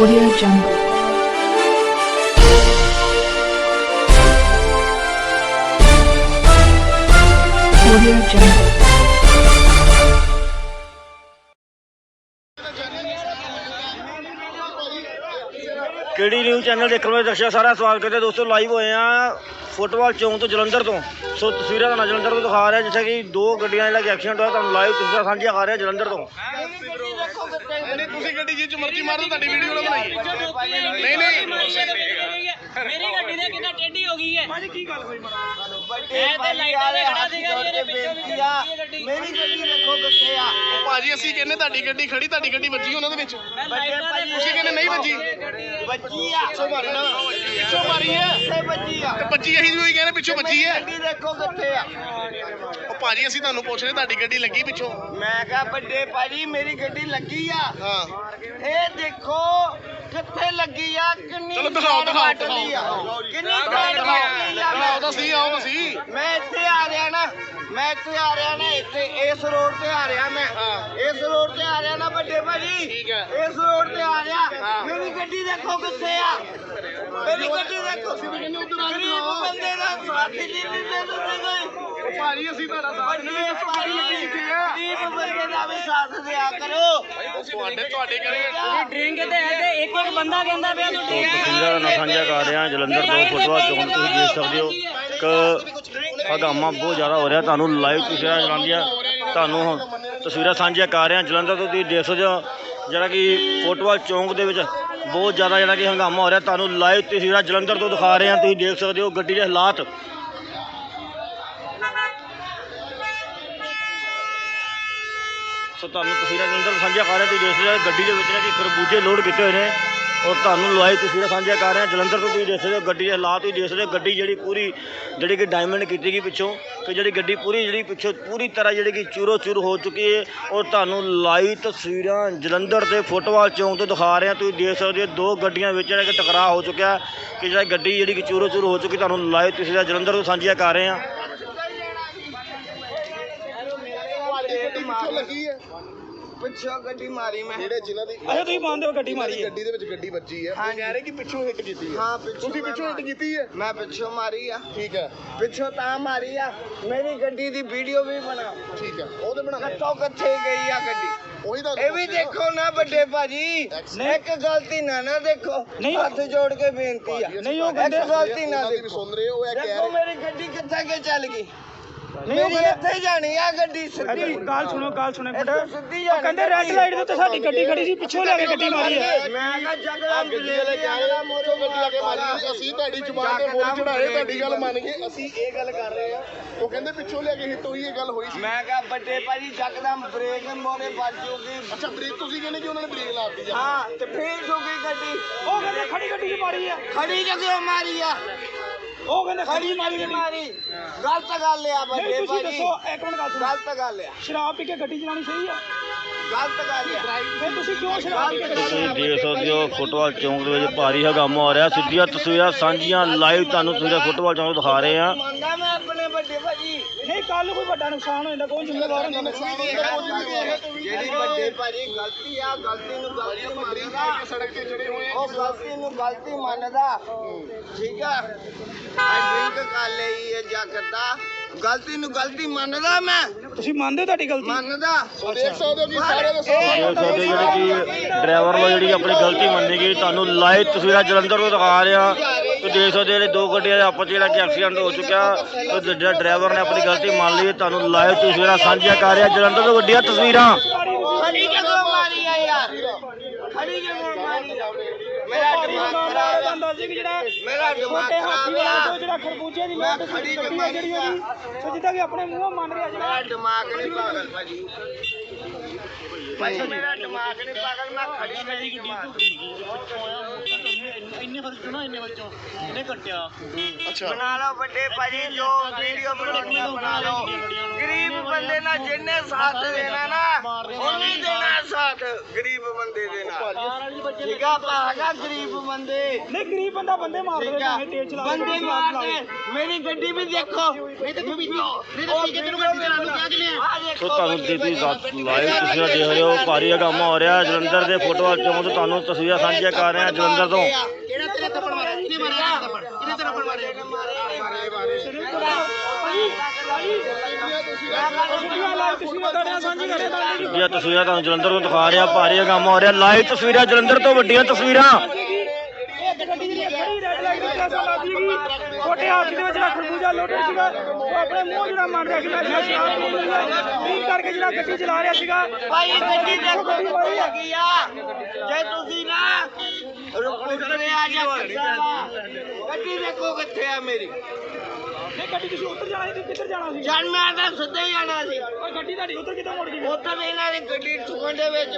Audio Jungle. Audio Jungle. ਕਿਹੜੀ news channel ਦੇਖਣ ਵਾਲੇ ਦਰਸ਼ਕ ਸਾਰਾ ਸਵਾਗਤ ਕਰਦੇ ਹਾਂ ਦੋਸਤੋ ਲਾਈਵ ਹੋਏ ਆ ਫੁੱਟਬਾਲ ਚੌਂਕ ਤੋਂ ਜਲੰਧਰ ਤੋਂ ਸੋ ਤਸਵੀਰਾਂ ਤੁਹਾਨੂੰ ਜਲੰਧਰ ਤੋਂ ਦਿਖਾ ਰਿਹਾ ਜਿੱਥੇ ਕਿ ਦੋ ਗੱਡੀਆਂ ਜਿਹੜਾ ਕਿ ਐਕਸੀਡੈਂਟ ਹੋਇਆ ਤੁਹਾਨੂੰ ਲਾਈਵ ਤਸਵੀਰਾਂ ਸਾਂਝੀਆਂ ਕਰ ਰਿਹਾ ਜਲੰਧਰ ਤੋਂ ਤੁਸੀਂ ਗੱਡੀ ਜਿੱਚ ਮਰਜ਼ੀ ਮਾਰੋ ਤੁਹਾਡੀ ਵੀਡੀਓ ਨਾ ਬਣਾਈ? ਨਹੀਂ ਨਹੀਂ ਮੇਰੀ ਗੱਡੀ ਦੇ ਕਿੰਨਾ ਟੇਢੀ ਹੋ ਗਈ ਹੈ? ਭਾਜੀ ਕੀ ਗੱਲ ਹੋਈ ਮੈਂ ਤੇ ਲਾਈਟਾਂ ਦੇ ਖੜਾ ਸੀਗਾ ਇਹਦੇ ਪਿੱਛੋਂ ਵੀ ਚੱਲੀ ਗੱਡੀ ਮੇਰੀ ਗੱਡੀ ਦੇਖੋ ਕਿੱਥੇ ਆ? ਭਾਜੀ ਅਸੀਂ ਕਹਿੰਦੇ ਤੁਹਾਡੀ ਗੱਡੀ ਖੜੀ ਤੁਹਾਡੀ ਗੱਡੀ ਵੱਜੀ ਉਹਨਾਂ ਦੇ ਵਿੱਚ। ਤੁਸੀਂ ਕਹਿੰਦੇ ਨਹੀਂ ਵੱਜੀ। ਬੱਜੀ ਆ। ਪਿੱਛੋਂ ਮਾਰੀ ਨਾ। ਪਿੱਛੋਂ ਮਾਰੀ ਹੈ ਕਿੱਥੇ ਬੱਜੀ ਆ। ਤੇ ਵੱਜੀ ਅਸੀਂ ਵੀ ਕਹਿੰਦੇ ਪਿੱਛੋਂ ਵੱਜੀ ਹੈ ਗੱਡੀ ਦੇਖੋ ਕਿੱਥੇ ਆ? ਭਾਜੀ ਅਸੀਂ ਤੁਹਾਨੂੰ ਪੁੱਛ ਰਹੇ ਤੁਹਾਡੀ ਗੱਡੀ ਲੱਗੀ ਪਿੱਛੋਂ? ਮੈਂ ਕਿਹਾ ਵੱਡੇ ਭਾਜੀ ਮੇਰੀ ਗੱਡੀ ਲੱਗੀ ਆ। ਹਾਂ। ਇਹ ਦੇਖੋ ਕਿੱਥੇ ਲੱਗੀ ਆ ਕਿੰਨੀ ਚਲੋ ਦਿਖਾਓ, ਦਿਖਾਓ, ਵੱਟ ਆ। ਦਿਖਾਓ। ਕਿੰਨੀ ਵੱਟ ਆ ਆਓ ਤਾਂ ਸਹੀ ਆਓ ਤਾਂ ਸਹੀ। ਮੈਂ ਇੱਥੇ ਆ ਰਿਹਾ ਨਾ ਮੈਂ ਇੱਥੇ ਆ ਰਿਹਾ ਨਾ ਇੱਥੇ ਇਸ ਰੋਡ ਤੇ ਆ ਰਿਹਾ ਮੈਂ। ਹਾਂ। ਇਸ ਰੋਡ ਤੇ ਆ ਰਿਹਾ ਨਾ ਵੱਡੇ ਭਾਜੀ। ਠੀਕ ਹੈ। ਇਸ ਰੋਡ ਤੇ ਆ ਰਿਹਾ। ਹਾਂ। ਮੇਰੀ ਗੱਡੀ ਦੇਖੋ ਕਿੱਥੇ ਆ। ਮੇਰੀ ਗੱਡੀ ਦੇਖੋ। ਗਰੀਬ ਬੰਦੇ ਦਾ ਸਾਥ ਨਹੀਂ ਦਿੰਦੇ ਤੁਸੀਂ। ਕੋਈ ਭਾਜੀ ਅਸੀਂ ਤੁਹਾਡਾ ਸਾਥ ਨਹੀਂ ਵੱਡੇ ਦੱਸੋ ਗੱਡੀ ਲੱਗੀ ਕਿੱਥੇ ਆ। ਗਰੀਬ ਬੰਦੇ ਦਾ ਵੀ ਸਾਥ ਦਿਆ ਕਰੋ। ਤੁਹਾਡੇ ਤੁਹਾਡੇ ਕਰੇ ਡਰਿੰਕ ਤੇ ਹੈ ਤੇ ਇੱਕ ਇੱਕ ਬੰਦਾ ਕਹਿੰਦਾ ਪਿਆ ਤੂੰ ਸੋ ਤਸਵੀਰਾਂ ਤੁਹਾਨੂੰ ਸਾਂਝਾ ਕਰ ਰਿਹਾ ਜਲੰਧਰ ਤੋਂ ਫੁੱਟਬਾਲ ਚੌਂਕ ਤੁਸੀਂ ਦੇਖ ਸਕਦੇ ਹੋ। ਕਿ ਹਗਾਮਾ ਬਹੁਤ ਜ਼ਿਆਦਾ ਹੋ ਰਿਹਾ ਤੁਹਾਨੂੰ ਲਾਈਵ ਤਸਵੀਰਾਂ ਚਲਾਉਂਦੀਆਂ ਤੁਹਾਨੂੰ ਹੁਣ ਤਸਵੀਰਾਂ ਸਾਂਝੀਆਂ ਕਰ ਰਿਹਾ ਜਲੰਧਰ ਤੋਂ ਤੁਸੀਂ ਦੇਖ ਸਕਦੇ ਹੋ ਜਿਹੜਾ ਕਿ ਫੁੱਟਬਾਲ ਚੌਂਕ ਦੇ ਵਿੱਚ ਬਹੁਤ ਜ਼ਿਆਦਾ ਜਿਹੜਾ ਕਿ ਹੰਗਾਮਾ ਹੋ ਰਿਹਾ ਤੁਹਾਨੂੰ ਲਾਈਵ ਤਸਵੀਰਾਂ ਜਲੰਧਰ ਤੋਂ ਦਿਖਾ ਰਹੇ ਹਾਂ ਤੁਸੀਂ ਦੇਖ ਸਕਦੇ ਹੋ ਗੱਡੀ ਦੇ ਹਾਲਾਤ ਸੋ ਤੁਹਾਨੂੰ ਤਸਵੀਰਾਂ ਜਲੰਧਰ ਤੋਂ ਸਾਂਝੀਆਂ ਕਰ ਰਹੇ ਤੁਸੀਂ ਦੇਖ ਸਕਦੇ ਹੋ ਗੱਡੀ ਦੇ ਵਿੱਚ ਜਿਹੜਾ ਕਿ ਖਰਬੂਜੇ ਲੋਡ ਕੀਤੇ ਹੋਏ ਨੇ ਔਰ ਤੁਹਾਨੂੰ ਲਾਈਵ ਤਸਵੀਰਾਂ ਸਾਂਝੀਆਂ ਕਰ ਰਹੇ। ਹਾਂ ਜਲੰਧਰ ਤੋਂ ਤੁਸੀਂ ਦੇਖ ਸਕਦੇ ਹੋ ਗੱਡੀ ਦੇ ਹਾਲਾਤ, ਤੁਸੀਂ ਦੇਖ ਸਕਦੇ ਹੋ ਗੱਡੀ ਜਿਹੜੀ ਪੂਰੀ, ਜਿਹੜੀ ਕਿ ਡਾਇਮੰਡ ਕੀਤੀ ਗਈ ਪਿੱਛੋਂ ਕਿ ਜਿਹੜੀ ਗੱਡੀ ਪੂਰੀ, ਜਿਹੜੀ ਪਿੱਛੋਂ ਪੂਰੀ ਤਰ੍ਹਾਂ ਜਿਹੜੀ ਕਿ ਚੂਰੋ ਚੂਰ ਹੋ ਚੁੱਕੀ ਹੈ ਔਰ ਤੁਹਾਨੂੰ ਲਾਈਵ ਤਸਵੀਰਾਂ ਜਲੰਧਰ ਦੇ ਫੁੱਟਬਾਲ ਚੌਂਕ ਤੋਂ ਦਿਖਾ ਰਹੇ। ਹਾਂ ਤੁਸੀਂ ਦੇਖ ਸਕਦੇ ਹੋ ਦੋ ਗੱਡੀਆਂ ਵਿੱਚ ਜਿਹੜਾ ਕਿ ਟਕਰਾਅ ਹੋ ਚੁੱਕਿਆ ਕਿ ਜਿਹੜਾ ਗੱਡੀ ਜਿਹੜੀ ਕਿ ਚੂਰੋ ਚੂਰ ਹੋ ਚੁੱਕੀ, ਤੁਹਾਨੂੰ ਲਾਈਵ ਤਸਵੀਰਾਂ ਜਲੰਧਰ ਤੋਂ ਸਾਂਝੀਆਂ ਕਰ ਰਹੇ ਹਾਂ ਪਿੱਛੋਂ ਲੱਗੀ ਹੈ ਪਿੱਛੋਂ ਗੱਡੀ ਮਾਰੀ ਮੈਂ। ਜਿਹੜੇ ਜਿਨ੍ਹਾਂ ਦੀ? ਅਜੇ ਤੁਸੀਂ ਮੰਨਦੇ ਹੋ ਗੱਡੀ ਮਾਰੀ ਗੱਡੀ ਦੇ ਵਿੱਚ ਗੱਡੀ ਵੱਜੀ ਹੈ ਉਹ ਕਹਿ ਰਹੇ ਕਿ ਪਿੱਛੋਂ ਹਿੱਟ ਕੀਤੀ ਹੈ ਹਾਂ ਪਿੱਛੋਂ ਤੁਸੀਂ ਪਿੱਛੋਂ ਹਿੱਟ ਕੀਤੀ ਹੈ ਮੈਂ ਪਿੱਛੋਂ ਮਾਰੀ ਆ। ਠੀਕ ਹੈ ਪਿੱਛੋਂ ਤਾਂ ਮਾਰੀ ਆ। ਮੇਰੀ ਗੱਡੀ ਦੀ ਵੀਡੀਓ ਵੀ ਬਣਾ। ਠੀਕ ਹੈ ਉਹਦੇ ਬਣਾ ਕਿੱਥੋਂ ਕਿੱਥੇ ਗਈ ਆ ਗੱਡੀ। ਉਹੀ ਤਾਂ ਇਹ ਵੀ ਦੇਖੋ ਨਾ ਵੱਡੇ ਭਾਜੀ। ਇੱਕ ਗਲਤੀ ਨਾ ਨਾ ਦੇਖੋ। ਹੱਥ ਜੋੜ ਕੇ ਬੇਨਤੀ ਆ। ਨਹੀਂ ਉਹ ਇੱਕ ਗਲਤੀ ਨਾ ਦੇਖੋ। ਸੁਣ ਰਹੇ ਹੋ ਇਹ ਕਹਿ ਦੇਖੋ ਰਹੇ ਮੇਰੀ ਗੱਡੀ ਕਿੱਥੇ ਕੇ ਚੱਲ ਗਈ। ਮੇਰੀ ਇੱਥੇ ਜਾਣੀ ਆ ਗੱਡੀ ਸਿੱਧੀ। ਗੱਲ ਸੁਣੋ ਗੱਲ ਸੁਣੋ ਇੱਥੇ ਸਿੱਧੀ ਜਾਣੀ ਕਹਿੰਦੇ ਰੈੱਡ ਲਾਈਟ ਦੇ ਉੱਤੇ ਸਾਡੀ ਗੱਡੀ ਖੜੀ ਸੀ ਪਿੱਛੋਂ ਲੈ ਕੇ ਗੱਡੀ ਮਾਰੀ ਹੈ ਮੈਂ ਕਿਹਾ ਜਗਦਾ ਗੱਡੀ ਵਾਲੇ ਕਹਿ ਰਹੇ ਆ ਮੋਟੋ ਗੱਡੀ ਆ ਕੇ ਮਾਰੀ ਅਸੀਂ ਤੁਹਾਡੀ ਜ਼ੁਬਾਨ ਤੇ ਬੋਲ ਚੜਾਏ ਤੁਹਾਡੀ ਗੱਲ ਮੰਨ ਗਏ। ਅਸੀਂ ਇਹ ਗੱਲ ਕਰ ਰਹੇ ਆ। ਉਹ ਕਹਿੰਦੇ ਪਿੱਛੋਂ ਲੈ ਕੇ ਹਿੱਟ ਹੋਈ ਇਹ ਗੱਲ ਹੋਈ ਸੀ। ਮੈਂ ਕਿਹਾ ਵੱਡੇ ਭਾਜੀ ਜਗਦਮ ਬ੍ਰੇਕ ਮੋਰੇ ਵੱਜ ਜੂਗੀ। ਅੱਛਾ ਬ੍ਰੇਕ ਤੁਸੀਂ ਕਹਿੰਦੇ ਕਿ ਉਹਨਾਂ ਨੇ ਬ੍ਰੇਕ ਲਾਤੀ ਜਾਂ ਹਾਂ ਤੇ ਫੇਰ ਜੂਗੀ ਗੱਡੀ। ਉਹ ਕਹਿੰਦੇ ਖੜੀ ਗੱਡੀ 'ਚ ਮਾਰੀ ਹੈ ਖੜੀ ਜਗ੍ਹਾ ਮਾਰੀ ਆ। ਉਹ ਕਹਿੰਦੇ ਖੜੀ ਮਾਰੀ ਮਾਰੀ। ਗਲਤ ਗੱਲ ਆ ਨਹੀਂ ਵੱਡੇ ਤੁਸੀਂ ਭਾਜੀ ਦੱਸੋ ਇੱਕ ਮਿੰਟ ਗੱਲ ਸੁਣੋ। ਗਲਤ ਗੱਲ ਆ। ਸ਼ਰਾਬ ਪੀ ਕੇ ਗੱਡੀ ਚਲਾਉਣੀ ਸਹੀ ਆ? ਤੁਸੀਂ ਦੇਖ ਸਕਦੇ ਹੋ। ਫੁੱਟਬਾਲ ਚੌਂਕ ਦੇ ਵਿੱਚ ਭਾਰੀ ਹੰਗਾਮਾ ਹੋ ਰਿਹਾ। ਸਿੱਧੀਆਂ ਤਸਵੀਰਾਂ ਸਾਂਝੀਆਂ ਲਾਈਵ ਤੁਹਾਨੂੰ ਤਸਵੀਰਾਂ ਫੁੱਟਬਾਲ ਚੌਂਕ ਦਿਖਾ ਰਹੇ ਹਾਂ। ਮੰਨਦਾ ਮੈਂ ਆਪਣੇ ਵੱਡੇ ਭਾਜੀ। ਨਹੀਂ ਕੱਲ ਕੋਈ ਵੱਡਾ ਨੁਕਸਾਨ ਹੋ ਜਾਂਦਾ ਕੌਣ ਜ਼ਿੰਮੇਵਾਰ ਹੁੰਦਾ ਜਿਹੜੀ ਵੱਡੇ ਭਾਜੀ ਗਲਤੀ ਆ ਗਲਤੀ ਨੂੰ ਗਲਤੀ ਮੰਨਦਾ। ਸੜਕ ਤੇ ਚੜੇ ਹੋਏ ਉਹ ਗਲਤੀ ਨੂੰ ਗਲਤੀ ਮੰਨਦਾ। ਠੀਕ ਆ। ਆ ਡਰਿੰਕ ਕਰ ਲਈ ਹੈ ਜਾਂ ਕਰਦਾ। ਗਲਤੀ ਨੂੰ ਗਲਤੀ ਮੰਨਦਾ ਮੈਂ। ਤੁਸੀਂ ਮੰਨਦੇ ਹੋ ਤੁਹਾਡੀ ਗਲਤੀ? ਮੰਨਦਾ। ਦੇਖ ਸਕਦੇ ਹੋ ਕਿ ਸਾਰੇ ਦੇ ਦੇਖ ਸਕਦੇ ਹੋ। ਜਿਹੜੀ ਕਿ ਡਰਾਈਵਰ ਵੱਲੋਂ ਜਿਹੜੀ ਆਪਣੀ ਗਲਤੀ ਮੰਨੀ ਗਈ ਤੁਹਾਨੂੰ ਲਾਈਵ ਤਸਵੀਰਾਂ ਜਲੰਧਰ ਤੋਂ ਦਿਖਾ ਰਿਹਾ। ਤੁਸੀਂ ਦੇਖ ਸਕਦੇ ਹੋ ਜਿਹੜੇ ਦੋ ਗੱਡੀਆਂ ਦੇ ਆਪਸ 'ਚ ਜਿਹੜਾ ਕਿ ਐਕਸੀਡੈਂਟ ਹੋ ਚੁੱਕਿਆ ਤੇ ਜਿਹੜਾ ਡਰਾਈਵਰ ਨੇ ਆਪਣੀ ਗਲਤੀ ਮੰਨ ਲਈ। ਤੁਹਾਨੂੰ ਲਾਈਵ ਤਸਵੀਰਾਂ ਸਾਂਝੀਆਂ ਕਰ ਰਿਹਾ ਜਲੰਧਰ ਤੋਂ ਵੱਡੀਆਂ ਤਸਵੀਰਾਂ ਖੜੀ ਜਗ੍ਹਾ ਮਾਰੀ ਆ ਯਾਰ ਖੜੀ ਜਗ੍ਹਾ ਮਾਰੀ ਆ ਮੇਰਾ ਦਿਮਾਗ ਖਰਾਬ ਆ। ਜਾਂਦਾ ਸੀ ਕਿ ਜਿਹੜਾ ਮੇਰਾ ਦਿਮਾਗ ਖਰਾਬ ਆ। ਜਿਹੜਾ ਖਰਬੂਜੇ ਦੀ ਮੈਂ ਖੜੀ ਜਿਹੜੀ ਸੋ ਜਿੱਦਾਂ ਕਿ ਆਪਣੇ ਮੂੰਹੋਂ ਮੰਨ ਰਿਹਾ ਜਿਹੜਾ ਮੇਰਾ ਦਿਮਾਗ ਨਹੀਂ ਪਾਗਲ ਭਾਜੀ। ਭਾਜੀ ਮੇਰਾ ਦਿਮਾਗ ਨਹੀਂ ਪਾਗਲ ਮੈਂ ਖੜੀ ਮੇਰੀ ਗੱਡੀ ਇੰਨੇ ਫ਼ਰਕ ਨਾ ਇੰਨੇ ਵਿੱਚੋਂ ਇਹਨੇ ਕੱਟਿਆ ਅੱਛਾ। ਬਣਾ ਲਓ ਵੱਡੇ ਭਾਜੀ ਜੋ ਵੀਡੀਓ ਬਣਾਉਣੀ ਆ ਬਣਾ ਲਓ। ਗਰੀਬ ਬੰਦੇ ਨਾਲ ਜਿੰਨੇ ਸਾਥ ਦੇਣਾ ਨਾ ਉਹਨੇ ਦੇਣਾ ਸਾਥ ਗਰੀਬ ਬੰਦੇ ਦੇ ਨਾਲ। ਠੀਕ ਆ ਭਾਗਾ ਗਰੀਬ ਬੰਦੇ। ਨਹੀਂ ਗਰੀਬ ਬੰਦਾ ਬੰਦੇ ਮਾਰ ਠੀਕ ਦੇਵੇ ਆ। ਭਾਵੇਂ ਤੇਜ਼ ਚਲਾ ਬੰਦੇ ਮਾਰਦੇ ਮੇਰੀ ਗੱਡੀ ਵੀ ਦੇਖੋ। ਨਹੀਂ ਤੇ ਪੀਤੀ ਨਹੀਂ। ਤੇ ਪੀ ਕੇ ਤੈਨੂੰ ਗੱਡੀ ਚਲਾਉਣ ਨੂੰ ਕਿਹਾ ਕਿਨੇ ਸੋ ਤੁਹਾਨੂੰ ਦੀਦੀ ਲਾਈਵ ਤੁਸੀਂ ਦੇਖ ਰਹੇ ਹੋ। ਭਾਰੀ ਹੰਗਾਮਾ ਹੋ ਰਿਹਾ। ਜਲੰਧਰ ਦੇ ਫੁੱਟਬਾਲ ਚੌਂਕ ਤੋਂ ਤੁਹਾਨੂੰ ਤਸਵੀਰਾਂ ਸਾਂਝੀਆਂ ਕਰ ਰਹੇ। ਹਾਂ ਜਲੰਧਰ ਤੋਂ। ਕਿਹੜਾ ਤੇਰੇ ਥੱਪੜ ਮਾਰਿਆ? ਕਿਹਨੇ ਮਾਰਿਆ ਥੱਪੜ? ਕਿਹਨੇ ਤੇਰਾ ਥੱਪੜ ਮਾਰਿਆ? ਕਰੇ ਤਾਂ ਇਹ ਤਸਵੀਰਾਂ ਤੁਹਾਨੂੰ ਜਲੰਧਰ ਤੋਂ ਦਿਖਾ ਰਿਹਾ। ਭਾਰੀ ਹੰਗਾਮਾ ਹੋ ਰਿਹਾ। ਲਾਈਵ ਤਸਵੀਰਾਂ ਜਲੰਧਰ ਤੋਂ ਵੱਡੀਆਂ ਤਸਵੀਰਾਂ। ਗੱਡੀ ਰੈੱਡ ਲਾਈਟ ਛੋਟੇ ਹੱਥ ਦੇ ਵਿੱਚ ਜਿਹੜਾ ਖਰਬੂਜਾ ਲੋਟਿਆ ਸੀਗਾ ਉਹ ਆਪਣੇ ਮੂੰਹ ਜਿਹੜਾ ਮੰਨ ਰਿਹਾ ਸੀਗਾ ਜਿਹੜਾ ਸ਼ਰਾਬ ਪੀ ਲਈ ਹੈ ਪੀ ਕਰਕੇ ਜਿਹੜਾ ਗੱਡੀ ਚਲਾ ਰਿਹਾ ਸੀਗਾ। ਭਾਈ ਗੱਡੀ ਦੇਖੋ ਕਿੱਥੇ ਲੱਗੀ ਆ। ਜੇ ਤੁਸੀਂ ਨਾ ਰੁਕਰੇ ਆ ਜਾ ਗੱਡੀ ਦੇਖੋ ਕਿੱਥੇ ਆ ਮੇਰੀ। ਗੱਡੀ ਤੁਸੀਂ ਉੱਤਰ ਜਾਣਾ ਸੀ ਕਿੱਧਰ ਜਾਣਾ ਸੀ? ਜਨ ਮੈਂ ਤਾਂ ਸਿੱਧੇ ਹੀ ਜਾਣਾ ਸੀ। ਓਏ ਗੱਡੀ ਤੁਹਾਡੀ ਉੱਧਰ ਕਿੱਧਰ ਮੁੜ ਗਈ? ਵੀ ਇਹਨਾਂ ਦੀ ਗੱਡੀ ਠੁਕਣ ਦੇ ਵਿੱਚ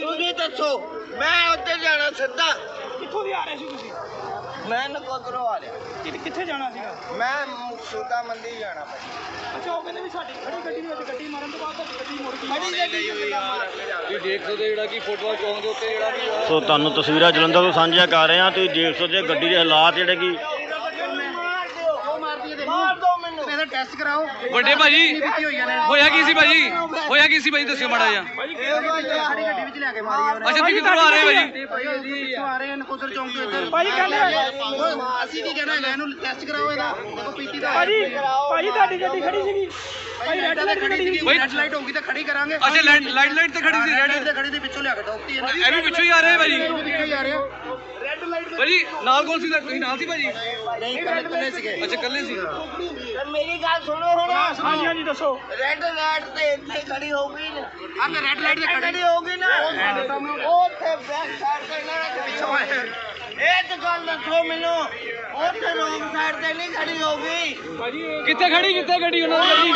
ਤੁਸੀਂ ਦੱਸੋ ਮੈਂ ਉੱਥੇ ਜਾਣਾ ਸਿੱਧਾ। ਕਿੱਥੋਂ ਦੀ ਆ ਰਹੇ ਸੀ ਤੁਸੀਂ? ਮੈਂ ਨਕੋਦਰੋਂ ਆ। ਰਿਹਾ ਕਿ- ਕਿੱਥੇ ਜਾਣਾ ਸੀਗਾ? ਮੈਂ ਸੁਦਾ ਮੰਦੀ ਜਾਣਾ ਭਾਈ। ਅੱਛਾ ਉਹ ਕਹਿੰਦੇ ਵੀ ਸਾਡੀ ਖੜੀ ਗੱਡੀ ਦੇ ਵਿੱਚ ਗੱਡੀ ਮਾਰਨ ਤੋਂ ਬਾਅਦ ਤੁਹਾਡੀ ਗੱਡੀ ਮੁੜ ਗਈ। ਖੜੀ ਗੱਡੀ ਕਿੱਦਾਂ ਮਾਰ ਸੋ ਤੁਹਾਨੂੰ ਤਸਵੀਰਾਂ ਜਲੰਧਰ ਤੋਂ ਸਾਂਝੀਆਂ ਕਰ ਰਹੇ ਹਾਂ। ਤੁਸੀਂ ਦੇਖ ਸਕਦੇ ਹੋ ਗੱਡੀ ਦੇ ਹਾਲਾਤ ਜਿਹੜੇ ਕਿ ਮਾਰ ਦਿਓ। ਮਾਰ ਦਿਓ। ਮੈਨੂੰ। ਇਹਦਾ ਟੈਸਟ ਕਰਾਓ। ਵੱਡੇ ਭਾਜੀ ਹੋਇਆ ਕੀ ਸੀ ਭਾਜੀ? ਹੋਇਆ ਕੀ ਸੀ ਭਾਜੀ? ਦੱਸਿਓ ਮਾੜਾ ਜਿਹਾ। ਸਾਡੀ ਗੱਡੀ ਵਿੱਚ ਲਿਆ ਕੇ ਮਾਰੀ ਅੱਛਾ ਤੁਸੀਂ ਕਿੱਥੋਂ ਆ ਰਹੇ ਭਾਜੀ? ਪਿੱਛੋਂ ਆ ਰਹੇ ਹਨ ਨਕੋਦਰ ਚੌਂਕ ਤੋਂ ਇੱਧਰ। ਭਾਜੀ ਕਹਿੰਦੇ ਅਸੀਂ ਕੀ ਕਹਿਣਾ ਹੈਗਾ ਇਹਨੂੰ ਟੈਸਟ ਕਰਾਓ ਇਹਦਾ। ਦੇਖੋ ਪੀਤੀ ਦਾ ਭਾਜੀ ਭਾਜੀ ਤੁਹਾਡੀ ਗੱਡੀ ਖੜੀ ਸੀਗੀ। ਭਾਈ ਰੈੱਡ ਲਾਈਟ ਸੀਗੀ। ਭਾਈ ਰੈੱਡ ਲਾਈਟ ਹੋਊਗੀ ਤਾਂ ਖੜੀ ਕਰਾਂਗੇ। ਅੱਛਾ ਲਾਈਟ ਲਾਈਟ ਤੇ ਖੜੀ ਸੀ ਰੈੱਡ ਤੇ ਖੜੀ ਤੇ ਪਿੱਛੋਂ ਲਿਆ ਕੇ ਡੋਕਤੀ ਇਹਨਾਂ। ਇਹ ਵੀ ਪਿੱਛੋਂ ਹੀ ਆ ਰਹੇ ਭਾਜੀ। ਪਿੱਛੋਂ ਹੀ ਆ ਰਿਹਾ ਭਾਜੀ ਨਾਲ ਕੌਣ ਸੀ ਤੁਸੀਂ ਨਾਲ ਸੀ ਭਾਜੀ? ਨਹੀਂ ਕੱਲੇ ਸੀਗੇ। ਅੱਛਾ ਇਕੱਲੇ ਸੀ। ਮੇਰੀ ਗੱਲ ਸੁਣੋ ਹੁਣ। ਹਾਂਜੀ ਹਾਂਜੀ ਦੱਸੋ। ਰੈੱਡ ਲਾਈਟ ਤੇ ਇੱਥੇ ਖੜੀ ਹੋਊਗੀ ਨਾ। ਹਾਂ ਤੇ ਰੈੱਡ ਲਾਈਟ ਤੇ ਖੜੀ। ਹੋਊਗੀ ਨਾ। ਉਹ ਉੱਥੇ ਬੈਕ ਸਾਈਡ ਤੇ ਨਾ ਪਿੱਛੋਂ ਆਏ ਇਹ ਤਾਂ ਗੱਲ ਦੱਸੋ ਮੈਨੂੰ ਉੱਥੇ ਰੋਂਗ ਸਾਈਡ ਤੇ ਨਹੀਂ ਖੜੀ ਹੋਊਗੀ ਕਿੱਥੇ ਖੜੀ ਕਿੱਥੇ ਗੱਡੀ ਉਹਨਾਂ ਦੀ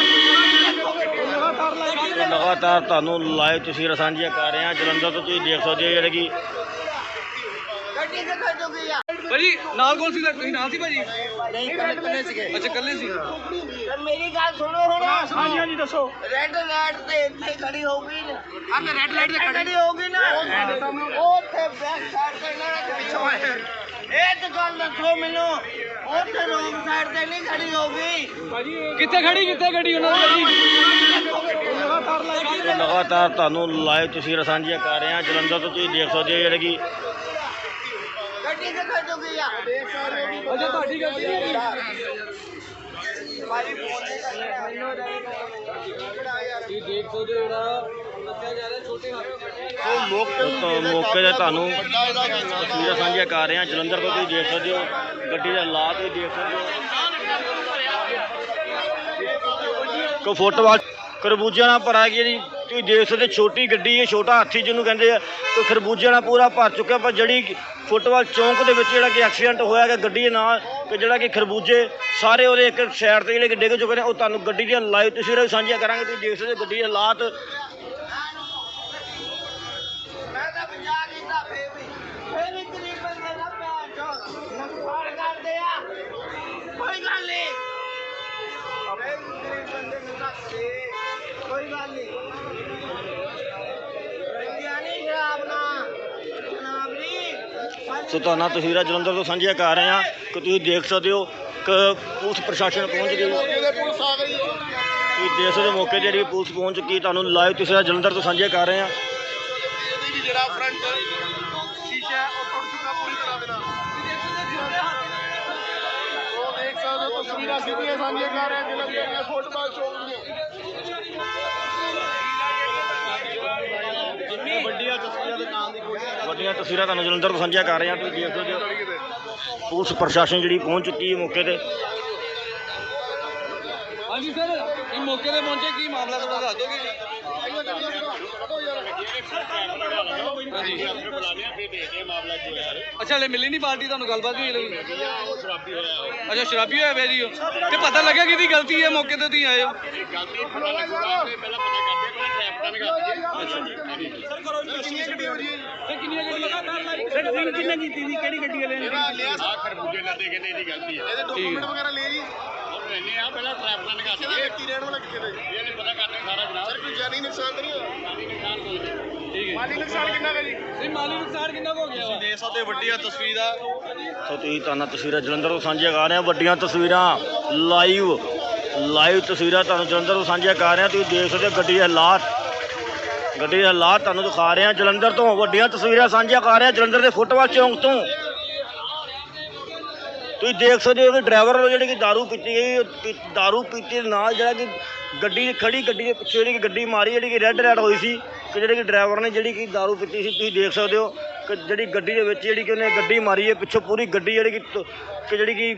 ਲਗਾਤਾਰ ਤੁਹਾਨੂੰ ਲਾਈਵ ਤਸਵੀਰਾਂ ਸਾਂਝੀਆਂ ਕਰ ਰਹੇ ਹਾਂ। ਜਲੰਧਰ ਤੋਂ ਤੁਸੀਂ ਦੇਖ ਸਕਦੇ ਹੋ ਜਿਹੜੇ ਕਿ ਆ ਭਾਜੀ ਨਾਲ ਕੌਣ ਸੀ ਤੁਸੀਂ ਨਾਲ ਸੀ ਭਾਜੀ? ਨਹੀਂ ਕੱਲੇ ਸੀਗੇ। ਅੱਛਾ ਇਕੱਲੇ ਸੀ। ਮੇਰੀ ਗੱਲ ਸੁਣੋ ਹੁਣ। ਹਾਂਜੀ ਹਾਂਜੀ ਦੱਸੋ। ਰੈੱਡ ਲਾਈਟ ਤੇ ਇੱਥੇ ਖੜੀ ਹੋਊਗੀ। ਨਾ ਹਾਂ ਤੇ ਰੈੱਡ ਲਾਈਟ ਤੇ ਖੜੀ। ਹੋਊਗੀ ਨਾ। ਉਹ ਉੱਥੇ ਬੈਕ ਸਾਈਡ ਤੇ ਨਾ ਪਿੱਛੋਂ। ਆਏ ਇਹ ਤਾਂ ਗੱਲ ਦੱਸੋ ਮੈਨੂੰ ਉੱਥੇ ਰੋਂਗ ਸਾਈਡ ਤੇ ਨਹੀਂ ਖੜੀ ਹੋਊਗੀ? ਕਿੱਥੇ ਖੜੀ ਕਿੱਥੇ ਗੱਡੀ ਉਹਨਾਂ ਦੀ ਲਗਾਤਾਰ ਤੁਹਾਨੂੰ ਲਾਈਵ ਤਸਵੀਰਾਂ ਸਾਂਝੀਆਂ ਕਰ ਰਹੇ ਹਾਂ। ਜਲੰਧਰ ਤੋਂ ਤੁਸੀਂ ਦੇਖ ਸਕਦੇ ਹੋ ਜਿਹੜੇ ਕਿ ਆ ਅੱਛਾ ਤੁਹਾਡੀ ਭਾਈ ਫੋਨ ਦੇਖ ਸਕਦੇ ਹੋ ਜਿਹੜਾ ਹੱਥ ਸੋ ਮੌਕੇ ਤੇ ਤੁਹਾਨੂੰ ਤਸਵੀਰਾਂ ਸਾਂਝੀਆਂ ਕਰ ਰਹੇ ਹਾਂ। ਜਲੰਧਰ ਤੋਂ ਤੁਸੀਂ ਦੇਖ ਸਕਦੇ ਹੋ ਗੱਡੀ ਦੇ ਹਾਲਾਤ ਵੀ ਦੇਖ ਸਕਦੇ ਹੋ। ਕੋ ਫੁੱਟਬਾਲ ਖਰਬੂਜਿਆਂ ਨਾਲ ਭਰਾ ਗਿਆ ਜੀ। ਤੁਸੀਂ ਦੇਖ ਸਕਦੇ ਛੋਟੀ ਗੱਡੀ ਹੈ ਛੋਟਾ ਹਾਥੀ ਜਿਹਨੂੰ ਕਹਿੰਦੇ ਆ ਤੇ ਖਰਬੂਜਿਆਂ ਨਾਲ ਪੂਰਾ ਭਰ ਚੁੱਕਿਆ ਪਰ ਜਿਹੜੀ ਫੁੱਟਬਾਲ ਚੌਂਕ ਦੇ ਵਿੱਚ ਜਿਹੜਾ ਕਿ ਐਕਸੀਡੈਂਟ ਹੋਇਆ ਕਿ ਗੱਡੀ ਦੇ ਨਾਲ ਕਿ ਜਿਹੜਾ ਕਿ ਖਰਬੂਜੇ ਸਾਰੇ ਉਹਦੇ ਇੱਕ ਸਾਈਡ ਤੇ ਜਿਹੜੇ ਕਿ ਡਿੱਗ ਚੁੱਕੇ ਨੇ ਉਹ ਤੁਹਾਨੂੰ ਗੱਡੀ ਦੀਆਂ ਲਾਈਵ ਤਸਵੀਰਾਂ ਵੀ ਸਾਂਝੀਆਂ ਕਰਾਂਗੇ ਤੁਸੀਂ ਦੇਖ ਸਕਦੇ ਹੋ ਗੱਡੀ ਦੇ ਹਾਲਾਤ। ਤਾਂ ਕੀਤਾ ਫੇਰ ਵੀ ਫੇਰ ਵੀ ਗਰੀਬ ਬੰਦੇ ਦਾ ਭੈਣ ਚੋ ਨੁਕਸਾਨ ਕਰਦੇ ਆ ਕੋਈ ਗੱਲ ਨਹੀਂ ਫੇਰ ਵੀ ਗਰੀਬ ਬੰਦੇ ਨੂੰ ਦੱਸੇ ਕੋਈ ਗੱਲ ਨਹੀਂ ਰੰਗਿਆ ਨਹੀਂ ਸ਼ਰਾਬ ਨਾ ਜਨਾਬ ਜੀ ਸੋ ਤੁਹਾਨੂੰ ਤਸਵੀਰਾਂ ਜਲੰਧਰ ਤੋਂ ਸਾਂਝੀਆਂ ਕਰ ਰਹੇ ਹਾਂ ਕਿ ਤੁਸੀਂ ਦੇਖ ਸਕਦੇ ਹੋ ਕਿ ਪੁਲਿਸ ਪ੍ਰਸ਼ਾਸਨ ਪਹੁੰਚ ਗਈ। ਇਹਦੇ ਪੁਲਿਸ ਤੁਸੀਂ ਦੇਖ ਸਕਦੇ ਮੌਕੇ ਤੇ ਜਿਹੜੀ ਪੁਲਿਸ ਪਹੁੰਚ ਚੁੱਕੀ ਤੁਹਾਨੂੰ ਲਾਈਵ ਤਸਵੀਰਾਂ ਜਲੰਧਰ ਤੋਂ ਸਾਂਝੀਆਂ ਕਰ ਰਹੇ ਹਾਂ ਜਿਹੜਾ ਫਰੰਟ ਸ਼ੀਸ਼ਾ ਉਹ ਟੁੱਟ ਚੁੱਕਾ ਪੂਰੀ ਤਰ੍ਹਾਂ ਦੇ ਨਾਲ ਉਹ ਦੇਖ ਸਕਦੇ ਤਸਵੀਰਾਂ ਸਿੱਧੀਆਂ ਸਾਂਝੀਆਂ ਕਰ ਰਹੇ ਹਾਂ ਜਲੰਧਰ ਦੀਆਂ ਫੁੱਟਬਾਲ ਚੌਂਕ ਦੀਆਂ। ਵੱਡੀਆਂ ਤਸਵੀਰਾਂ ਤੁਹਾਨੂੰ ਜਲੰਧਰ ਤੋਂ ਸਾਂਝੀਆਂ ਕਰ ਰਹੇ ਹਾਂ ਤੁਸੀਂ ਦੇਖ ਸਕਦੇ ਹੋ। ਪੁਲਿਸ ਪ੍ਰਸ਼ਾਸਨ ਜਿਹੜੀ ਪਹੁੰਚ ਚੁੱਕੀ ਹੈ ਮੌਕੇ ਤੇ। ਹਾਂਜੀ ਸਰ ਇਹ ਮੌਕੇ ਤੇ ਪਹੁੰਚੇ ਕੀ ਮਾਮਲਾ ਥੋੜਾ ਦੱਸ ਦੋਗੇ ਜੀ ਅੱਛਾ ਲੈ ਮਿਲੀ ਨਹੀਂ ਪਾਰਟੀ ਤੁਹਾਨੂੰ ਗੱਲਬਾਤ ਨਹੀਂ ਹੋਈ ਅੱਛਾ ਸ਼ਰਾਬੀ ਹੋਇਆ ਪਿਆ ਜੀ ਤੇ ਪਤਾ ਲੱਗਿਆ ਕਿਹਦੀ ਗਲਤੀ ਹੈ ਮੌਕੇ ਤੇ ਤੁਸੀਂ ਆਏ ਹੋ? ਤੇ ਕਿੰਨੀਆਂ ਗੱਡੀਆਂ ਸਰ ਤੁਸੀਂ ਕਿੰਨੇ ਕੀਤੀ ਸੀ? ਕਿਹੜੀ ਗੱਡੀ ਵਾਲੇ ਨੇ? ਇਹਦਾ ਲਿਆ ਆ ਖਰਬੂਜੇ ਲੱਦੇ ਕਹਿੰਦੇ ਇਹਦੀ ਗਲਤੀ ਹੈ। ਇਹਦੇ ਡਾਕੂਮੈਂਟ ਵਗੈਰਾ ਲੈ ਜੀ? ਲੈਨੇ ਆ ਪਹਿਲਾਂ ਟ੍ਰੈਫਿਕ ਨਾਲ ਨਿਕਾਲ ਇਹ ਕੀ ਰਹਿਣ ਵਾਲਾ ਕਿੱਥੇ ਦਾ ਇਹ ਨਹੀਂ ਪਤਾ ਕਰਦੇ ਸਾਰਾ ਜਨਾਬ ਸਰ ਕੋਈ ਜਾਨੀ ਨੁਕਸਾਨ ਤਾਂ ਨਹੀਂ ਹੋਇਆ? ਜਾਨੀ ਨੁਕਸਾਨ ਕੋਈ ਨਹੀਂ। ਮਾਲੀ ਨੁਕਸਾਨ ਕਿੰਨਾ ਹੈ ਜੀ? ਨਹੀਂ ਮਾਲੀ ਨੁਕਸਾਨ ਕਿੰਨਾ ਕੁ ਹੋ ਗਿਆ ਦੇਖ ਸਕਦੇ ਵੱਡੀਆਂ ਤਸਵੀਰਾਂ। ਸੋ ਤੁਸੀਂ ਤੁਹਾਨੂੰ ਤਸਵੀਰਾਂ ਜਲੰਧਰ ਤੋਂ ਸਾਂਝੀਆਂ ਕਰ ਰਹੇ ਹਾਂ। ਵੱਡੀਆਂ ਤਸਵੀਰਾਂ ਲਾਈਵ ਲਾਈਵ ਤਸਵੀਰਾਂ ਤੁਹਾਨੂੰ ਜਲੰਧਰ ਤੋਂ ਸਾਂਝੀਆਂ ਕਰ ਰਹੇ ਹਾਂ। ਤੁਸੀਂ ਦੇਖ ਸਕਦੇ ਹੋ ਗੱਡੀ ਦੇ ਹਾਲਾਤ ਗੱਡੀ ਦੇ ਹਾਲਾਤ ਤੁਹਾਨੂੰ ਦਿਖਾ ਰਹੇ ਹਾਂ ਜਲੰਧਰ ਤੋਂ ਵੱਡੀਆਂ ਤਸਵੀਰਾਂ ਸਾਂਝੀਆਂ ਕਰ ਰਹੇ ਹਾਂ ਜਲੰਧਰ ਦੇ ਫੁੱਟਬਾਲ ਚੌਂਕ ਤੋਂ ਤੁਸੀਂ ਦੇਖ ਸਕਦੇ ਹੋ ਕਿ ਡਰਾਈਵਰ ਵੱਲੋਂ ਜਿਹੜੀ ਕਿ दारू ਪੀਤੀ ਗਈ ਪੀ- दारू ਪੀਤੀ ਦੇ ਨਾਲ ਜਿਹੜਾ ਕਿ ਗੱਡੀ ਖੜੀ ਗੱਡੀ ਦੇ ਪਿੱਛੇ ਜਿਹੜੀ ਕਿ ਗੱਡੀ ਮਾਰੀ ਜਿਹੜੀ ਕਿ ਰੈੱਡ ਰੈਡ ਹੋਈ ਸੀ ਕਿ ਜਿਹੜੇ ਕਿ ਡਰਾਈਵਰ ਨੇ ਜਿਹੜੀ ਕਿ दारू ਪੀਤੀ ਸੀ ਤੁਸੀਂ ਦੇਖ ਸਕਦੇ ਹੋ ਕਿ ਜਿਹੜੀ ਗੱਡੀ ਦੇ ਵਿੱਚ ਜਿਹੜੀ ਕਿ ਉਹਨੇ ਗੱਡੀ ਮਾਰੀ ਹੈ ਪਿੱਛੋਂ ਪੂਰੀ ਗੱਡੀ ਜਿਹੜੀ ਕਿ ਤ- ਕਿ ਜਿਹੜੀ ਕਿ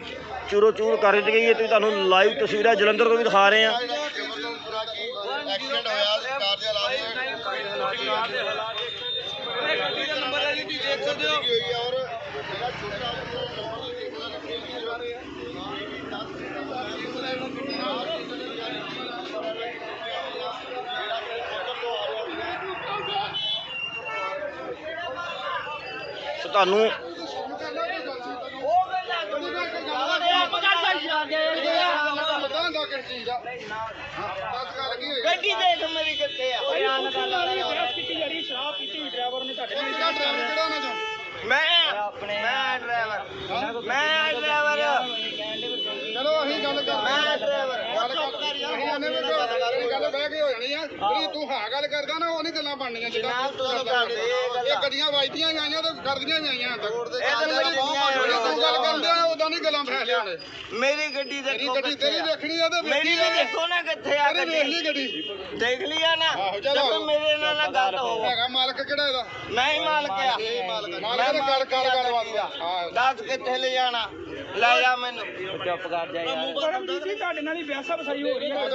ਚੂਰੋ ਚੂਰ ਕਰ ਦਿੱਤੀ ਗਈ ਹੈ ਤੁਸੀਂ ਤੁਹਾਨੂੰ ਲਾਈਵ ਤਸਵੀਰਾਂ ਜਲੰਧਰ ਤੋਂ ਵੀ ਦਿਖਾ ਰਹੇ ਹਾਂ ਐਕਸੀਡੈਂਟ ਹੋਇਆ ਕਾਰ ਦੇ ਹਾਲਾਤ ਇਹ ਗੱਡੀ ਦਾ ਨੰਬਰ ਹੈ ਜੀ ਦੇਖ ਸਕਦੇ ਹੋ ਹੋਈ ਹੈ ਔਰ ਜਿਹੜਾ ਛੋਟਾ ਨੰਬਰ ਦੇਖ ਰਹੇ ਆ ਤੁਹਾਨੂੰ ਗੱਡੀ ਦੇਖ ਮੇਰੀ ਕਿੱਥੇ ਆ? ਬਹਿਸ ਕੀਤੀ ਜਾ ਰਹੀ ਸ਼ਰਾਬ ਪੀਤੀ ਡਰਾਈਵਰ ਨੇ ਤੁਹਾਡੇ ਨਾਲ। ਮੈਂ ਮੈਂ ਡਰਾਈਵਰ ਮੈਂ ਡਰਾਈਵਰ ਚਲੋ ਅਸੀਂ ਗੱਲ ਕਰ ਮੈਂ ਡਰਾਈਵਰ ਅਸੀਂ ਇਹਨੇ ਵੀ ਕੋਈ ਗੱਲ ਬਹਿ ਕੇ ਹੋ ਜਾਣੀ ਆ। ਜਿਹੜੀ ਤੂੰ ਹਾਂ ਗੱਲ ਕਰਦਾ ਨਾ ਉਹ ਨਹੀਂ ਗੱਲਾਂ ਬਣਨੀਆਂ ਜਿੱਦਾਂ ਜਨਾਬ ਤੁਸੀਂ ਕਰਦੇ ਇਹ ਇਹ ਗੱਲਾਂ। ਗੱਡੀਆਂ ਵੱਜਦੀਆਂ ਹੀ ਆਈਆਂ ਤੇ ਕਰਦੀਆਂ ਵੀ ਆਈਆਂ ਤੱਕ। ਇਹ ਤਾਂ ਮੇਰੀ ਜਿਹੜੀ ਤੂੰ ਗੱਲ ਕਰਦੇ ਆ ਉਦਾਂ ਨਹੀਂ ਗੱਲਾਂ ਫੈਲਿਆ ਨੇ ਮੇਰੀ ਗੱਡੀ ਤੇਰੀ ਦੇਖੋ ਗੱਡੀ ਕਿੱਥੇ ਤੇਰੀ ਆ। ਦੇਖਣੀ ਆ ਤੇ ਮੇਰੀ ਵੀ ਦੇਖੋ ਨਾ ਕਿੱਥੇ ਆ ਤੇਰੀ ਵੇਖ ਲਈ ਗੱਡੀ। ਦੇਖ ਲਿਆ ਨਾ। ਜਦੋਂ ਮੇਰੇ ਨਾਲ ਨਾ ਗੱਲ ਹੋ ਹੈਗਾ ਮਾਲਕ ਕਿਹੜਾ ਇਹਦਾ? ਮੈਂ ਹੀ ਮਾਲਕ ਆ। ਮਾਲਕ ਨੇ ਕਰ ਕਰ ਕਰ ਵਾਦਾ ਹਾਂ ਦੱਸ ਕਿੱਥੇ ਲੈ ਜਾਣਾ। ਲੈ ਜਾ ਮੈਨੂੰ। ਚੁੱਪ ਕਰ ਜਾ ਯਾਰ। ਤੁਹਾਡੇ ਨਾਲ ਹੀ ਬਹਿਸਾ ਵਸਾਈ ਹੋ ਰਹੀ ਹੈ ਹੋ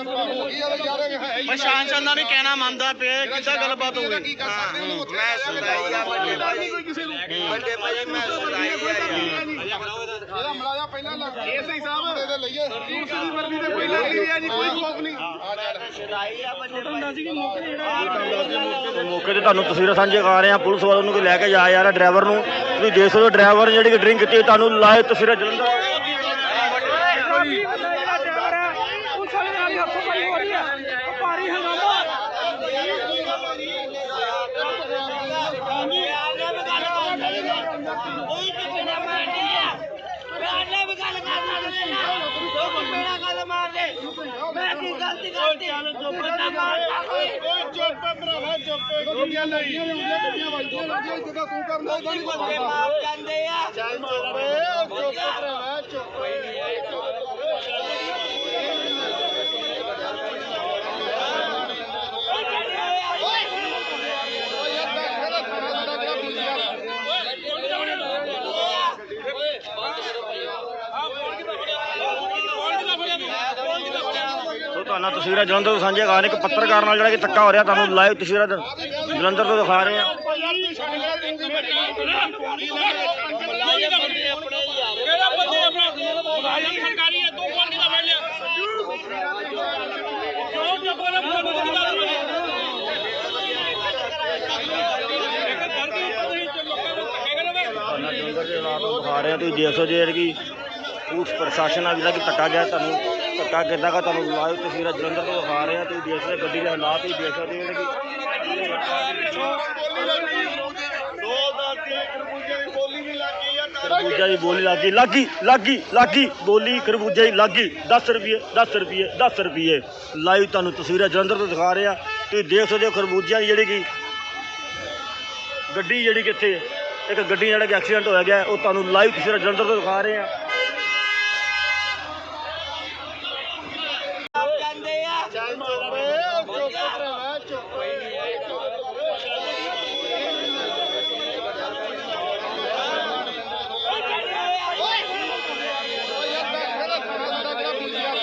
ਗਈ ਆ ਯਾਰ ਇਹ ਹੈ ਹੀ ਸ਼ਾਨ ਚੰਦਾ ਨੇ ਕਹਿਣਾ ਮੰਨਦਾ ਪਿਆ ਕਿੱਦਾਂ ਗੱਲਬਾਤ ਹੋ ਗਈ ਮੈਂ ਸੁਣਾਈ ਆ ਵੱਡੇ ਭਾਈ ਕੋਈ ਵੱਡੇ ਭਾਈ ਮੈਂ ਸੁਣਾਈ ਆ। ਇਹਦਾ ਮਲਾਇਆ ਪਹਿਲਾਂ ਲੱਗ ਏਸੀ ਸਾਹਿਬ। ਦੇ ਲਈਏ। ਉਸ ਦੀ ਵਰਦੀ ਤੇ ਪਹਿਲਾਂ ਲਈ ਆ ਜੀ ਕੋਈ ਖੋਫ ਨਹੀਂ। ਆ ਆ। ਮੌਕੇ ਤੇ ਮੌਕੇ ਤੁਹਾਨੂੰ ਤਸਵੀਰਾਂ ਸਾਂਝੀਆਂ ਕਰ ਰਹੇ ਹਾਂ। ਪੁਲਿਸ ਵਾਲੇ ਨੂੰ ਕਿ ਲੈ ਕੇ ਜਾ ਯਾਰ ਡਰਾਈਵਰ ਨੂੰ। ਤੁਸੀਂ ਦੇਖ ਸਕਦੇ ਹੋ ਡਰਾਈਵਰ ਨੇ ਜਿਹੜੀ ਕਿ ਡਰਿੰਕ ਕੀਤੀ ਤੁਹਾਨੂੰ ਲਾਈਵ ਤਸਵੀਰਾਂ ਜਲੰਧਰ ਕਾਫੀ ਬੰਦਾ ਜਿਹੜਾ ਡਰਾਈਵਰ ਹੈ ਉਸ ਵਾਲੇ ਨਾਲ ਹੀ ਹੱਥੋਂ ਪਾਈ ਹੋ ਰਹੀ ਹੈ ਉਹ ਭਾਰੀ ਹੰਗਾਮਾ ਕੋਈ ਕਿਸੇ ਨਾ ਮਾਰਦੀ ਆ ਮੈਂ ਅੱਲੇ ਵੀ ਗੱਲ ਕਰਨਾ ਨਹੀਂ ਤੂੰ ਕੋਈ ਮੇਰਾ ਗੱਲ ਮਾਰ ਦੇ ਮੈਂ ਕੀ ਗਲਤੀ ਕਰਤੀ ਬੰਦਾ ਮਾਰਦਾ ਕੋਈ ਓਏ ਚੁੱਪ ਭਰਾਵਾ ਚੁੱਪ ਗੱਡੀਆਂ ਲੱਗੀਆਂ ਹੁੰਦੀਆਂ ਗੱਡੀਆਂ ਵੱਜਦੀਆਂ ਹੁੰਦੀਆਂ ਜਿੱਦਾਂ ਤੂੰ ਕਰਦਾ ਉਹਦਾ ਨਹੀਂ ਬੰਦੇ ਮਾਰ ਜਾਂਦੇ ਆ। ਚੱਲ ਚੁੱਪ ਓਏ ਚੁੱਪ ਭਰਾਵਾ ਚੁੱਪ ਓਏ ਯਾਰ ਕਿਹੜਾ ਥਾਣਾ ਸਾਡਾ ਕਿਹੜਾ ਪੁਲਿਸ ਯਾਰ ਸੋ ਤੁਹਾਨੂੰ ਤਸਵੀਰਾਂ ਜਲੰਧਰ ਤੋਂ ਸਾਂਝੀਆਂ ਕਰ ਰਹੇ ਹਾਂ। ਇੱਕ ਪੱਤਰਕਾਰ ਨਾਲ ਜਿਹੜਾ ਕਿ ਧੱਕਾ ਹੋ ਰਿਹਾ, ਤੁਹਾਨੂੰ ਲਾਈਵ ਤਸਵੀਰਾਂ ਜਲੰਧਰ ਤੋਂ ਦਿਖਾ ਰਹੇ ਹਾਂ। ਦਿਖਾ ਰਹੇ ਹਾਂ। ਤੁਸੀਂ ਦੇਖ ਜੇ ਹੋ ਜਿਹੜੀ ਕਿ ਪੁਲਿਸ ਪ੍ਰਸ਼ਾਸਨ ਨਾਲ ਜਿਹੜਾ ਕਿ ਧੱਕਾ ਗਿਆ, ਤੁਹਾਨੂੰ ਧੱਕਾ ਕਿੱਦਾਂ ਦਾ ਤੁਹਾਨੂੰ ਲਾਈਵ ਤਸਵੀਰਾਂ ਜਲੰਧਰ ਤੋਂ ਦਿਖਾ ਰਹੇ ਹਾਂ ਤੁਸੀਂ ਦੇਖ ਸਕਦੇ ਹੋ ਗੱਡੀ ਦੇ ਹਾਲਾਤ ਵੀ ਦੇਖ ਸਕਦੇ ਹੋ ਜਿਹੜੇ ਖਰਬੂਜਾ ਦੀ ਬੋਲੀ ਲੱਗੀ। ਲੱਗੀ ਲੱਗੀ ਲੱਗੀ ਬੋਲੀ ਖਰਬੂਜਾ ਦੀ ਲੱਗੀ 10 ਰੁਪਏ 10 ਰੁਪਏ 10 ਰੁਪਏ। ਲਾਈਵ ਤੁਹਾਨੂੰ ਤਸਵੀਰਾਂ ਜਲੰਧਰ ਤੋਂ ਦਿਖਾ ਰਹੇ ਹਾਂ ਤੁਸੀਂ ਦੇਖ ਸਕਦੇ ਹੋ ਖਰਬੂਜਿਆਂ ਦੀ ਜਿਹੜੀ ਕਿ ਗੱਡੀ ਜਿਹੜੀ ਕਿੱਥੇ ਹੈ। ਇੱਕ ਗੱਡੀ ਜਿਹੜਾ ਕਿ ਐਕਸੀਡੈਂਟ ਹੋਇਆ ਗਿਆ, ਉਹ ਤੁਹਾਨੂੰ ਲਾਈਵ ਤਸਵੀਰਾਂ ਜਲੰਧਰ ਤੋਂ ਦਿਖਾ ਰਹੇ ਹਾਂ ਮਾਰ ਜਾਂਦੇ ਆ ਚੱਲ ਚੁੱਪ ਓਏ ਚੁੱਪ ਭਰਾਵਾ ਚੁੱਪ ਓਏ ਯਾਰ ਕਿਹੜਾ ਥਾਣਾ ਸਾਡਾ ਕਿਹੜਾ ਪੁਲਿਸ ਯਾਰ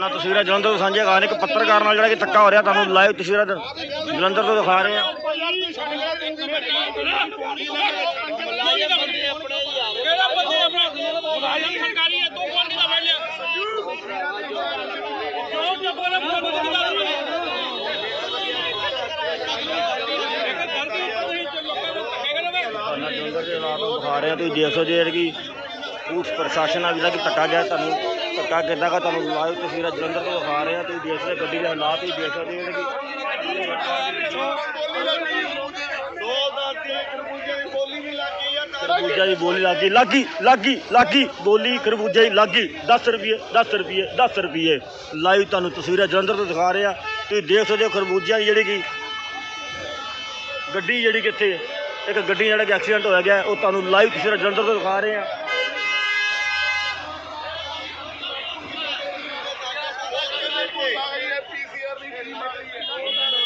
ਤੁਹਾਨੂੰ ਤਸਵੀਰਾਂ ਜਲੰਧਰ ਤੋਂ ਸਾਂਝੀਆਂ ਕਰ ਰਹੇ ਇੱਕ ਪੱਤਰਕਾਰ ਨਾਲ ਜਿਹੜਾ ਕਿ ਧੱਕਾ ਹੋ ਰਿਹਾ ਤੁਹਾਨੂੰ ਲਾਈਵ ਤਸਵੀਰਾਂ ਜਲੰਧਰ ਤੋਂ ਦਿਖਾ ਰਹੇ ਆ? ਜਲੰਧਰ ਦੇ ਹਾਲਾਤ ਦਿਖਾ ਰਹੇ ਹਾਂ ਤੁਸੀਂ ਦੇਖ ਸਕਦੇ ਹੋ ਜਿਹੜੀ ਕਿ ਪੁਲਿਸ ਪ੍ਰਸ਼ਾਸਨ ਨਾਲ ਜਿਹੜਾ ਕਿ ਧੱਕਾ ਗਿਆ ਤੁਹਾਨੂੰ ਧੱਕਾ ਕਿੱਦਾਂ ਦਾ ਤੁਹਾਨੂੰ ਲਾਈਵ ਤਸਵੀਰਾਂ ਜਲੰਧਰ ਤੋਂ ਦਿਖਾ ਰਹੇ ਆ, ਤੁਸੀਂ ਦੇਖ ਸਕਦੇ ਗੱਡੀ ਦੇ ਹਾਲਾਤ ਹੀ ਦੇਖ ਸਕਦੇ ਹੋ ਜਿਹੜੇ ਖਰਬੂਜਾ ਦੀ ਬੋਲੀ ਲੱਗੀ ਲੱਗੀ ਲੱਗੀ ਲੱਗੀ ਬੋਲੀ ਖਰਬੂਜਾ ਦੀ ਲੱਗੀ 10 ਰੁਪਏ 10 ਰੁਪਏ 10 ਰੁਪਏ। ਲਾਈਵ ਤੁਹਾਨੂੰ ਤਸਵੀਰਾਂ ਜਲੰਧਰ ਤੋਂ ਦਿਖਾ ਰਹੇ ਆ। ਤੁਸੀਂ ਦੇਖ ਸਕਦੇ ਹੋ ਖਰਬੂਜਿਆਂ ਦੀ ਜਿਹੜੀ ਕਿ ਗੱਡੀ ਜਿਹੜੀ ਕਿੱਥੇ ਹੈ। ਇੱਕ ਗੱਡੀ ਜਿਹੜਾ ਕਿ ਐਕਸੀਡੈਂਟ ਹੋਇਆ ਗਿਆ, ਉਹ ਤੁਹਾਨੂੰ ਲਾਈਵ ਤਸਵੀਰਾਂ ਜਲੰਧਰ ਤੋਂ ਦਿਖਾ ਰਹੇ ਆ। どうも。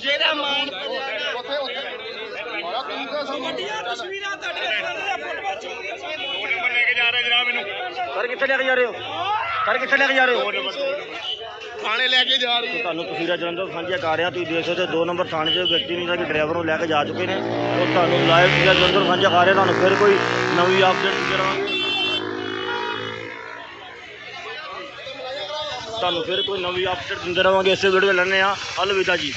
ਜਿਹੜਾ ਉੱਥੇ ਉੱਥੇ। ਆਲਾ ਤੂੰ ਕਾ ਸਭ ਤਸਵੀਰਾਂ ਤੁਹਾਡੇ ਸਾਹਮਣੇ ਫੁੱਟਬਾਲ ਚੱਲਦੀ ਸਰ ਕਿੱਥੇ ਲੈ ਕੇ ਜਾ ਰਹੇ ਹੋ? ਸਰ ਕਿੱਥੇ ਲੈ ਕੇ ਜਾ ਰਹੇ ਹੋ? ਥਾਣੇ ਲੈ ਕੇ ਜਾ ਰਹੀ ਹੈ। ਤੁਹਾਨੂੰ ਤਸਵੀਰਾਂ ਜਲੰਧਰ ਤੋਂ ਸਾਂਝੀਆਂ ਕਰ ਰਿਹਾ ਤੁਸੀਂ ਦੇਖ ਸਕਦੇ ਹੋ ਦੋ ਨੰਬਰ ਥਾਣੇ 'ਚ ਵਿਅਕਤੀ ਨੇ ਜਿਹੜਾ ਕਿ ਡਰਾਈਵਰ ਨੂੰ ਲੈ ਕੇ ਜਾ ਚੁੱਕੇ ਨੇ। ਉਹ ਤੁਹਾਨੂੰ ਲਾਈਵ ਤਸਵੀਰਾਂ ਜਲੰਧਰ ਤੋਂ ਸਾਂਝੀਆਂ ਕਰ ਰਿਹਾ ਤੁਹਾਨੂੰ ਫਿਰ ਕੋਈ ਨਵੀਂ ਅਪਡੇਟ ਦਿੰਦੇ ਰਹਾਂਗੇ ਤੁਹਾਨੂੰ ਫਿਰ ਕੋਈ ਨਵੀਂ ਅਪਡੇਟ ਦਿੰਦੇ ਰਹਾਂਗੇ ਇਸੇ ਵੀਡੀਓ ਲੈਣੇ ਆ ਅਲਵਿਦਾ ਜੀ।